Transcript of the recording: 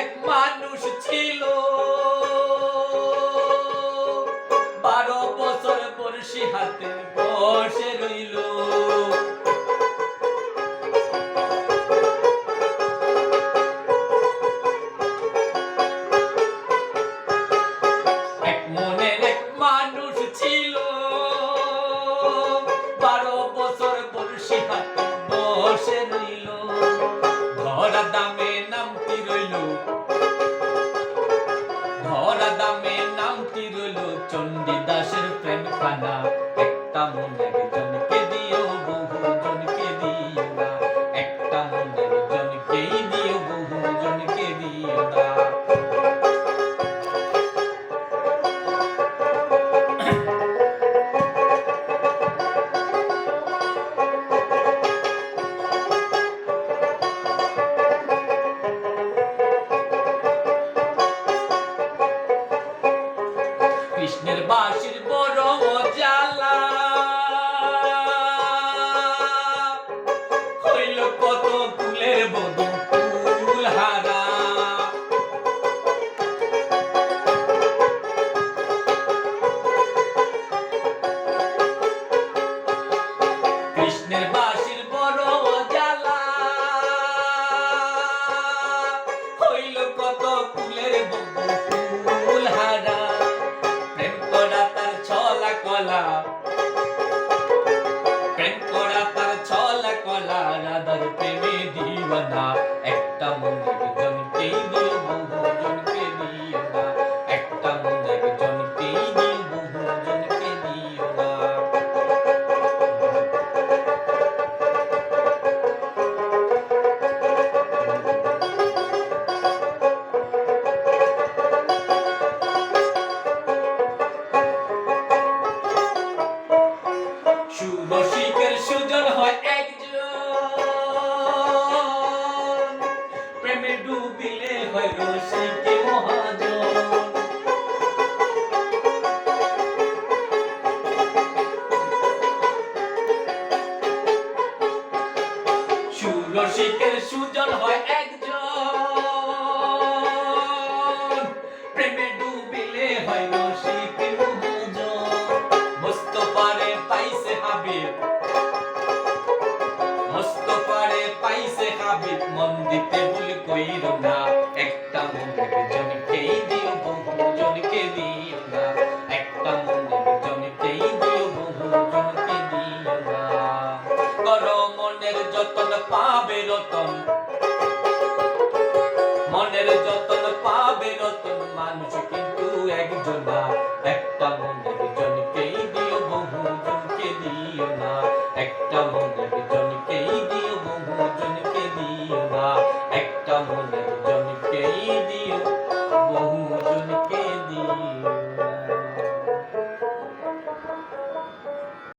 এক মানুষ ছিল। বারো বছর বর্ষি হাতে বসে রইল। এক মনের এক মানুষ ছিল। সাথী রইল চণ্ডীদাসের প্রেম খানা একটা মনের কৃষ্ণের বাসির বড় জ্বালা। হইল কত ফুলের বধু কৃষ্ণের বাসির কলা। প্রেম করা তার ছলা কলা রাধার প্রেমে দিবানা একটা মনের সুরসিকের সুজন হয় একজন। প্রেমে ডুবিলে হয় রসিকে মহাজন? সুরসিকের সুজন হয় একজন পাইছে মন দিতে ভুল কইর না। একটা মনের জনকেই দিও বহু জনকে দিও না। একটা মনের জনকেই দিও বহু জনকে দিও না। কর মনের যতন পাবে রতন। মনের যতন পাবে রতন, মানুষ কিন্তু একজন। একটা মনের